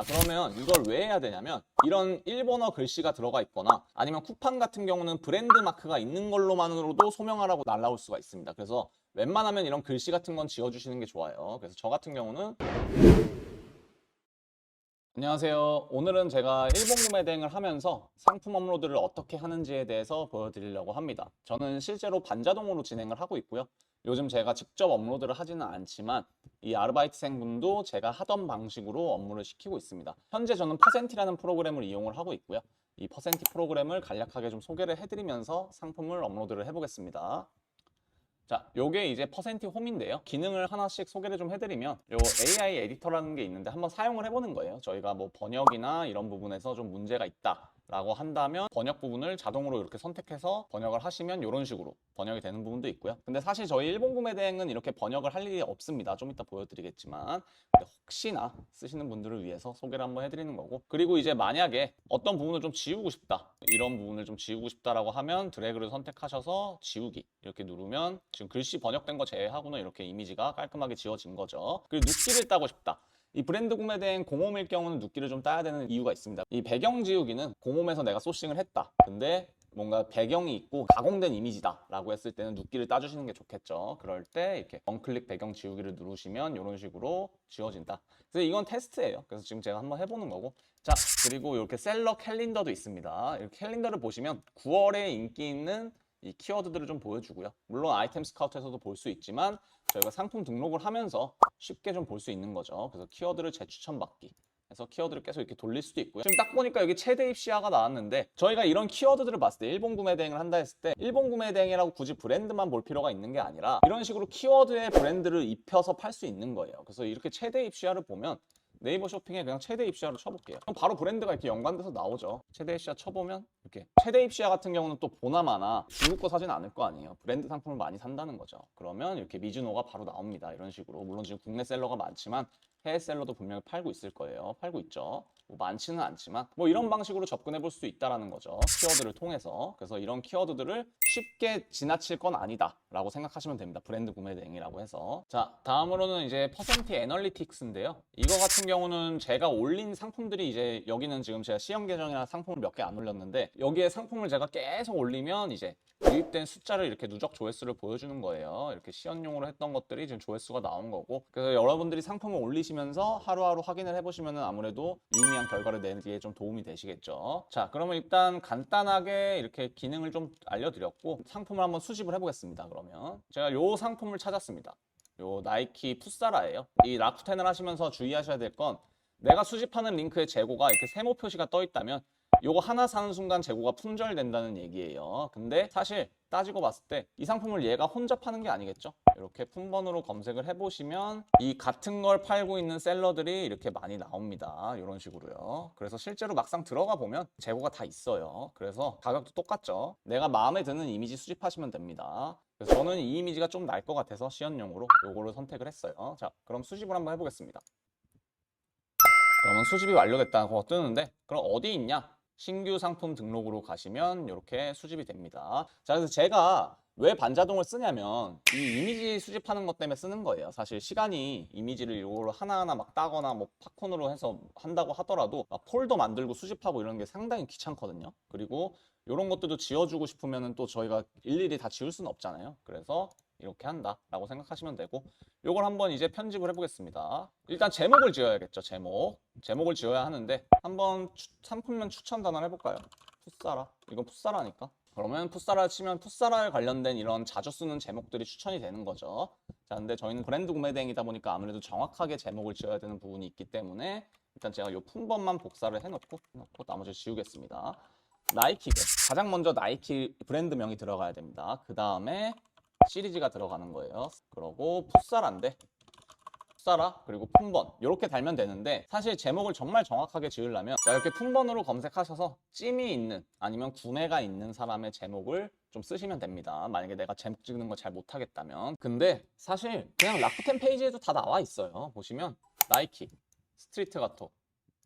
자, 그러면 이걸 왜 해야 되냐면 이런 일본어 글씨가 들어가 있거나 아니면 쿠팡 같은 경우는 브랜드 마크가 있는 걸로만으로도 소명하라고 날라올 수가 있습니다. 그래서 웬만하면 이런 글씨 같은 건 지워주시는 게 좋아요. 그래서 저 같은 경우는 안녕하세요. 오늘은 제가 일본 구매 대행을 하면서 상품 업로드를 어떻게 하는지에 대해서 보여드리려고 합니다. 저는 실제로 반자동으로 진행을 하고 있고요. 요즘 제가 직접 업로드를 하지는 않지만 이 아르바이트생분도 제가 하던 방식으로 업무를 시키고 있습니다. 현재 저는 퍼센티라는 프로그램을 이용을 하고 있고요. 이 퍼센티 프로그램을 간략하게 좀 소개를 해드리면서 상품을 업로드를 해보겠습니다. 자, 요게 이제 퍼센티 홈인데요. 기능을 하나씩 소개를 좀 해드리면 요 AI 에디터라는 게 있는데 한번 사용을 해보는 거예요. 저희가 뭐 번역이나 이런 부분에서 좀 문제가 있다. 라고 한다면 번역 부분을 자동으로 이렇게 선택해서 번역을 하시면 이런 식으로 번역이 되는 부분도 있고요. 근데 사실 저희 일본 구매 대행은 이렇게 번역을 할 일이 없습니다. 좀 이따 보여드리겠지만 혹시나 쓰시는 분들을 위해서 소개를 한번 해드리는 거고 그리고 이제 만약에 어떤 부분을 좀 지우고 싶다 이런 부분을 좀 지우고 싶다라고 하면 드래그를 선택하셔서 지우기 이렇게 누르면 지금 글씨 번역된 거 제외하고는 이렇게 이미지가 깔끔하게 지워진 거죠. 그리고 눕기를 따고 싶다. 이 브랜드 구매된 공홈일 경우는 눕기를 좀 따야 되는 이유가 있습니다. 이 배경 지우기는 공홈에서 내가 소싱을 했다. 근데 뭔가 배경이 있고 가공된 이미지다 라고 했을 때는 눕기를 따주시는 게 좋겠죠. 그럴 때 이렇게 원클릭 배경 지우기를 누르시면 이런 식으로 지워진다. 그래서 이건 테스트예요. 그래서 지금 제가 한번 해보는 거고. 자, 그리고 이렇게 셀러 캘린더도 있습니다. 이렇게 캘린더를 보시면 9월에 인기 있는 이 키워드들을 좀 보여주고요. 물론 아이템 스카우트에서도 볼 수 있지만 저희가 상품 등록을 하면서 쉽게 좀 볼 수 있는 거죠. 그래서 키워드를 재추천받기. 그래서 키워드를 계속 이렇게 돌릴 수도 있고요. 지금 딱 보니까 여기 최대 입시화가 나왔는데 저희가 이런 키워드들을 봤을 때 일본 구매 대행을 한다 했을 때 일본 구매 대행이라고 굳이 브랜드만 볼 필요가 있는 게 아니라 이런 식으로 키워드에 브랜드를 입혀서 팔 수 있는 거예요. 그래서 이렇게 최대 입시화를 보면 네이버 쇼핑에 그냥 최대 입시화로 쳐볼게요. 그럼 바로 브랜드가 이렇게 연관돼서 나오죠. 최대 입시화 쳐보면 이렇게 최대 입시화 같은 경우는 또 보나마나 중국 거 사진 않을 거 아니에요. 브랜드 상품을 많이 산다는 거죠. 그러면 이렇게 미즈노가 바로 나옵니다. 이런 식으로 물론 지금 국내 셀러가 많지만 해외 셀러도 분명히 팔고 있을 거예요. 팔고 있죠. 뭐 많지는 않지만 뭐 이런 방식으로 접근해 볼 수 있다라는 거죠. 키워드를 통해서. 그래서 이런 키워드들을 쉽게 지나칠 건 아니다라고 생각하시면 됩니다. 브랜드 구매 대행이라고 해서. 자, 다음으로는 이제 퍼센트 애널리틱스인데요. 이거 같은 경우는 제가 올린 상품들이 이제 여기는 지금 제가 시험 계정이나 상품을 몇 개 안 올렸는데 여기에 상품을 제가 계속 올리면 이제 유입된 숫자를 이렇게 누적 조회수를 보여주는 거예요. 이렇게 시연용으로 했던 것들이 지금 조회수가 나온 거고 그래서 여러분들이 상품을 올리시면서 하루하루 확인을 해보시면 아무래도 유의미한 결과를 내기에 좀 도움이 되시겠죠. 자, 그러면 일단 간단하게 이렇게 기능을 좀 알려드렸고 상품을 한번 수집을 해보겠습니다. 그러면 제가 요 상품을 찾았습니다. 요 나이키 풋사라예요. 이 라쿠텐을 하시면서 주의하셔야 될 건 내가 수집하는 링크의 재고가 이렇게 세모 표시가 떠 있다면 요거 하나 사는 순간 재고가 품절된다는 얘기예요. 근데 사실 따지고 봤을 때 이 상품을 얘가 혼자 파는 게 아니겠죠? 이렇게 품번으로 검색을 해보시면 이 같은 걸 팔고 있는 셀러들이 이렇게 많이 나옵니다. 이런 식으로요. 그래서 실제로 막상 들어가 보면 재고가 다 있어요. 그래서 가격도 똑같죠. 내가 마음에 드는 이미지 수집하시면 됩니다. 그래서 저는 이 이미지가 좀 날 것 같아서 시연용으로 요거를 선택을 했어요. 자, 그럼 수집을 한번 해보겠습니다. 그러면 수집이 완료됐다고 뜨는데 그럼 어디 있냐? 신규 상품 등록으로 가시면 이렇게 수집이 됩니다. 자, 그래서 제가 왜 반자동을 쓰냐면 이 이미지 수집하는 것 때문에 쓰는 거예요. 사실 시간이 이미지를 이걸 하나하나 막 따거나 뭐 팝콘으로 해서 한다고 하더라도 막 폴더 만들고 수집하고 이런 게 상당히 귀찮거든요. 그리고 이런 것들도 지워주고 싶으면 또 저희가 일일이 다 지울 수는 없잖아요. 그래서 이렇게 한다라고 생각하시면 되고 요걸 한번 이제 편집을 해보겠습니다. 일단 제목을 지어야겠죠. 제목. 제목을 지어야 하는데 한번 추- 상품명 추천 단어를 해볼까요? 풋사라. 이건 풋사라니까. 그러면 풋사라 치면 풋사라에 관련된 이런 자주 쓰는 제목들이 추천이 되는 거죠. 자, 근데 저희는 브랜드 구매 대행이다 보니까 아무래도 정확하게 제목을 지어야 되는 부분이 있기 때문에 일단 제가 요 품번만 복사를 해놓고 해놓고 나머지 지우겠습니다. 나이키고 가장 먼저 나이키 브랜드명이 들어가야 됩니다. 그 다음에 시리즈가 들어가는 거예요. 그러고 풋사라인데 풋사라 그리고 품번 이렇게 달면 되는데 사실 제목을 정말 정확하게 지으려면 자, 이렇게 품번으로 검색하셔서 찜이 있는 아니면 구매가 있는 사람의 제목을 좀 쓰시면 됩니다. 만약에 내가 제목 찍는 거 잘 못하겠다면 근데 사실 그냥 라쿠텐 페이지에도 다 나와 있어요. 보시면 나이키, 스트리트 가토,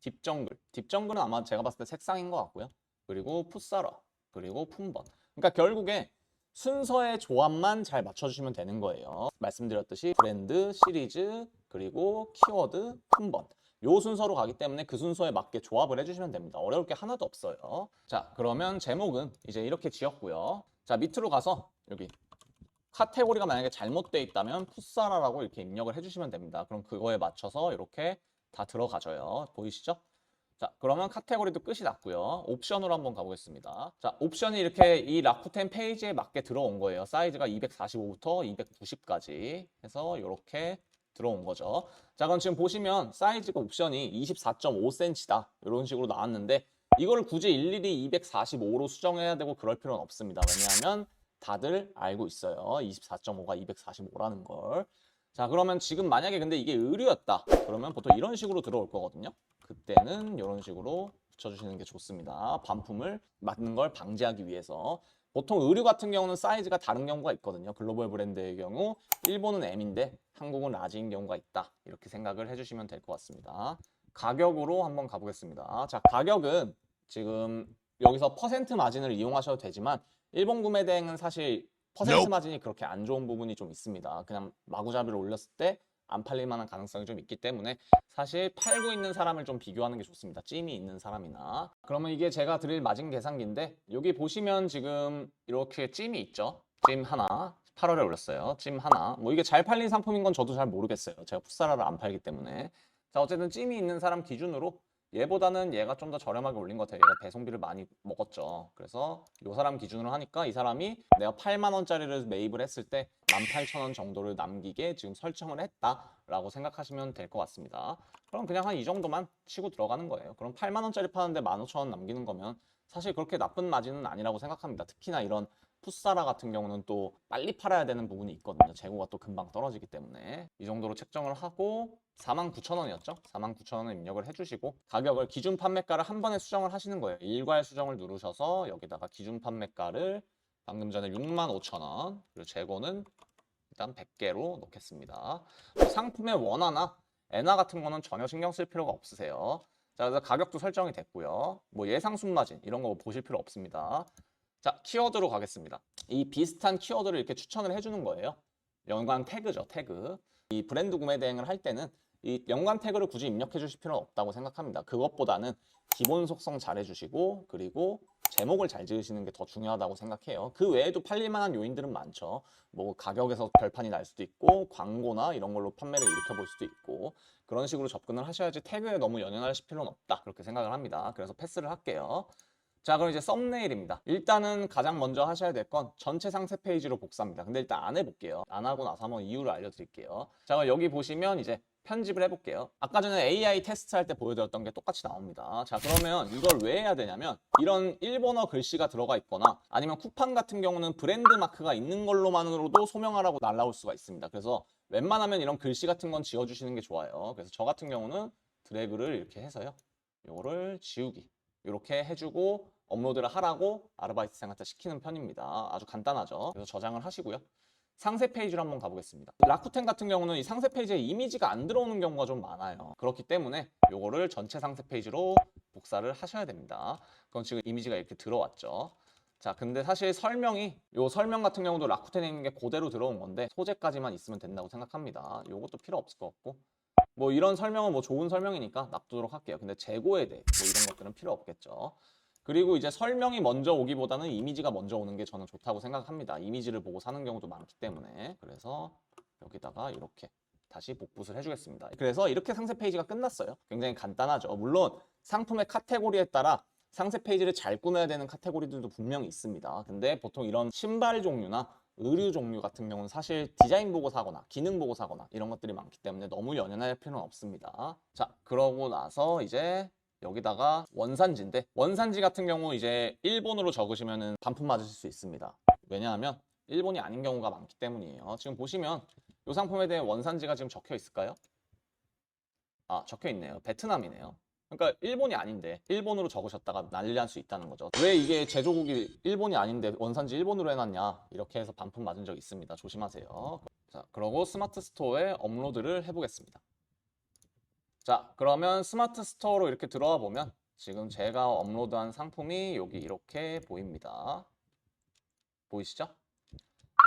딥정글 딥정글은 아마 제가 봤을 때 색상인 것 같고요. 그리고 풋사라 그리고 품번 그러니까 결국에 순서의 조합만 잘 맞춰주시면 되는 거예요. 말씀드렸듯이 브랜드, 시리즈, 그리고 키워드, 품번 요 순서로 가기 때문에 그 순서에 맞게 조합을 해주시면 됩니다. 어려울 게 하나도 없어요. 자, 그러면 제목은 이제 이렇게 지었고요. 자, 밑으로 가서 여기 카테고리가 만약에 잘못되어 있다면 풋사라라고 이렇게 입력을 해주시면 됩니다. 그럼 그거에 맞춰서 이렇게 다 들어가져요. 보이시죠? 자, 그러면 카테고리도 끝이 났고요. 옵션으로 한번 가보겠습니다. 자, 옵션이 이렇게 이 라쿠텐 페이지에 맞게 들어온 거예요. 사이즈가 245부터 290까지 해서 이렇게 들어온 거죠. 자, 그럼 지금 보시면 사이즈가 옵션이 24.5cm다. 이런 식으로 나왔는데 이거를 굳이 일일이 245로 수정해야 되고 그럴 필요는 없습니다. 왜냐하면 다들 알고 있어요. 24.5가 245라는 걸. 자, 그러면 지금 만약에 근데 이게 의류였다. 그러면 보통 이런 식으로 들어올 거거든요. 그때는 이런 식으로 붙여주시는 게 좋습니다. 반품을 맞는 걸 방지하기 위해서. 보통 의류 같은 경우는 사이즈가 다른 경우가 있거든요. 글로벌 브랜드의 경우 일본은 M인데 한국은 라지인 경우가 있다. 이렇게 생각을 해주시면 될 것 같습니다. 가격으로 한번 가보겠습니다. 자, 가격은 지금 여기서 퍼센트 마진을 이용하셔도 되지만 일본 구매 대행은 사실 퍼센트 마진이 그렇게 안 좋은 부분이 좀 있습니다. 그냥 마구잡이를 올렸을 때 안 팔릴 만한 가능성이 좀 있기 때문에 사실 팔고 있는 사람을 좀 비교하는 게 좋습니다. 찜이 있는 사람이나. 그러면 이게 제가 드릴 마진 계산기인데 여기 보시면 지금 이렇게 찜이 있죠. 찜 하나 8월에 올렸어요. 찜 하나. 뭐 이게 잘 팔린 상품인 건 저도 잘 모르겠어요. 제가 풋사라를 안 팔기 때문에. 자 어쨌든 찜이 있는 사람 기준으로 얘보다는 얘가 좀 더 저렴하게 올린 것 같아요. 얘가 배송비를 많이 먹었죠. 그래서 이 사람 기준으로 하니까 이 사람이 내가 8만 원짜리를 매입을 했을 때 18,000원 정도를 남기게 지금 설정을 했다라고 생각하시면 될 것 같습니다. 그럼 그냥 한 이 정도만 치고 들어가는 거예요. 그럼 8만 원짜리 파는데 15,000원 남기는 거면 사실 그렇게 나쁜 마진은 아니라고 생각합니다. 특히나 이런 풋사라 같은 경우는 또 빨리 팔아야 되는 부분이 있거든요. 재고가 또 금방 떨어지기 때문에 이 정도로 책정을 하고 49,000원이었죠? 49,000원을 입력을 해주시고 가격을 기준 판매가를 한 번에 수정을 하시는 거예요. 일괄 수정을 누르셔서 여기다가 기준 판매가를 방금 전에 65,000원 그리고 재고는 일단 100개로 놓겠습니다. 상품의 원화나 엔화 같은 거는 전혀 신경 쓸 필요가 없으세요. 자, 그래서 가격도 설정이 됐고요. 뭐 예상 순마진 이런 거 보실 필요 없습니다. 자, 키워드로 가겠습니다. 이 비슷한 키워드를 이렇게 추천을 해주는 거예요. 연관 태그죠, 태그. 이 브랜드 구매 대행을 할 때는 이 연관 태그를 굳이 입력해 주실 필요는 없다고 생각합니다. 그것보다는 기본 속성 잘 해주시고 그리고 제목을 잘 지으시는 게 더 중요하다고 생각해요. 그 외에도 팔릴 만한 요인들은 많죠. 뭐 가격에서 결판이 날 수도 있고 광고나 이런 걸로 판매를 일으켜 볼 수도 있고 그런 식으로 접근을 하셔야지 태그에 너무 연연하실 필요는 없다. 그렇게 생각을 합니다. 그래서 패스를 할게요. 자, 그럼 이제 썸네일입니다. 일단은 가장 먼저 하셔야 될 건 전체 상세 페이지로 복사합니다. 근데 일단 안 해볼게요. 안 하고 나서 한번 이유를 알려드릴게요. 자, 그럼 여기 보시면 이제 편집을 해볼게요. 아까 전에 AI 테스트 할 때 보여드렸던 게 똑같이 나옵니다. 자, 그러면 이걸 왜 해야 되냐면 이런 일본어 글씨가 들어가 있거나 아니면 쿠팡 같은 경우는 브랜드 마크가 있는 걸로만으로도 소명하라고 날라올 수가 있습니다. 그래서 웬만하면 이런 글씨 같은 건 지워주시는 게 좋아요. 그래서 저 같은 경우는 드래그를 이렇게 해서요. 이거를 지우기. 이렇게 해주고 업로드를 하라고 아르바이트생한테 시키는 편입니다. 아주 간단하죠. 그래서 저장을 하시고요. 상세 페이지로 한번 가보겠습니다. 라쿠텐 같은 경우는 이 상세 페이지에 이미지가 안 들어오는 경우가 좀 많아요. 그렇기 때문에 이거를 전체 상세 페이지로 복사를 하셔야 됩니다. 그럼 지금 이미지가 이렇게 들어왔죠. 자, 근데 사실 설명이 요 설명 같은 경우도 라쿠텐에 있는 게 그대로 들어온 건데 소재까지만 있으면 된다고 생각합니다. 요것도 필요 없을 것 같고 뭐 이런 설명은 뭐 좋은 설명이니까 놔두도록 할게요. 근데 재고에 대해 뭐 이런 것들은 필요 없겠죠. 그리고 이제 설명이 먼저 오기보다는 이미지가 먼저 오는 게 저는 좋다고 생각합니다. 이미지를 보고 사는 경우도 많기 때문에 그래서 여기다가 이렇게 다시 복붙을 해주겠습니다. 그래서 이렇게 상세 페이지가 끝났어요. 굉장히 간단하죠. 물론 상품의 카테고리에 따라 상세 페이지를 잘 꾸며야 되는 카테고리들도 분명히 있습니다. 근데 보통 이런 신발 종류나 의류 종류 같은 경우는 사실 디자인 보고 사거나 기능 보고 사거나 이런 것들이 많기 때문에 너무 연연할 필요는 없습니다. 자, 그러고 나서 이제 여기다가 원산지인데 원산지 같은 경우 이제 일본으로 적으시면은 반품 맞으실 수 있습니다. 왜냐하면 일본이 아닌 경우가 많기 때문이에요. 지금 보시면 이 상품에 대해 원산지가 지금 적혀 있을까요? 아, 적혀 있네요. 베트남이네요. 그러니까 일본이 아닌데 일본으로 적으셨다가 난리 날 수 있다는 거죠. 왜 이게 제조국이 일본이 아닌데 원산지 일본으로 해놨냐 이렇게 해서 반품 맞은 적 있습니다. 조심하세요. 자, 그러고 스마트 스토어에 업로드를 해보겠습니다. 자, 그러면 스마트 스토어로 이렇게 들어와 보면 지금 제가 업로드한 상품이 여기 이렇게 보입니다. 보이시죠?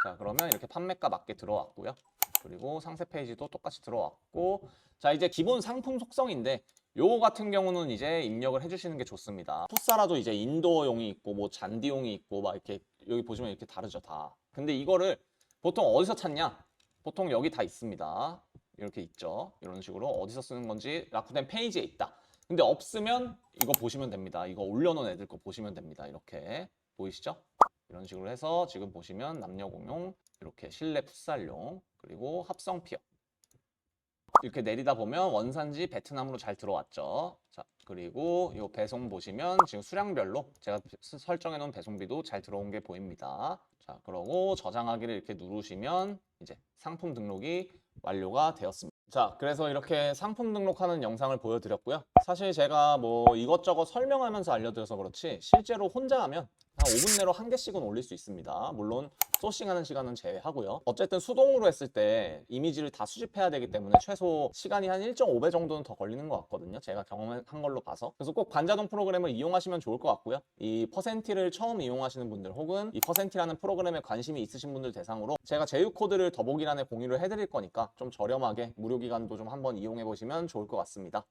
자, 그러면 이렇게 판매가 맞게 들어왔고요. 그리고 상세 페이지도 똑같이 들어왔고 자 이제 기본 상품 속성인데 요거 같은 경우는 이제 입력을 해주시는 게 좋습니다. 풋사라도 이제 인도어용이 있고 뭐 잔디용이 있고 막 이렇게 여기 보시면 이렇게 다르죠 다. 근데 이거를 보통 어디서 찾냐? 보통 여기 다 있습니다. 이렇게 있죠. 이런 식으로 어디서 쓰는 건지 라쿠텐 페이지에 있다. 근데 없으면 이거 보시면 됩니다. 이거 올려놓은 애들 거 보시면 됩니다. 이렇게 보이시죠? 이런 식으로 해서 지금 보시면 남녀 공용 이렇게 실내 풋살용 그리고 합성 피어 이렇게 내리다 보면 원산지 베트남으로 잘 들어왔죠. 자, 그리고 이 배송 보시면 지금 수량별로 제가 스- 설정해 놓은 배송비도 잘 들어온 게 보입니다. 자, 그러고 저장하기를 이렇게 누르시면 이제 상품 등록이 완료가 되었습니다. 자, 그래서 이렇게 상품 등록하는 영상을 보여드렸고요. 사실 제가 뭐 이것저것 설명하면서 알려드려서 그렇지 실제로 혼자 하면 한 5분 내로 한 개씩은 올릴 수 있습니다. 물론 소싱하는 시간은 제외하고요. 어쨌든 수동으로 했을 때 이미지를 다 수집해야 되기 때문에 최소 시간이 한 1.5배 정도는 더 걸리는 것 같거든요. 제가 경험한 걸로 봐서. 그래서 꼭 반자동 프로그램을 이용하시면 좋을 것 같고요. 이 퍼센티를 처음 이용하시는 분들 혹은 이 퍼센티라는 프로그램에 관심이 있으신 분들 대상으로 제가 제휴 코드를 더보기란에 공유를 해드릴 거니까 좀 저렴하게 무료 기간도 좀 한번 이용해 보시면 좋을 것 같습니다.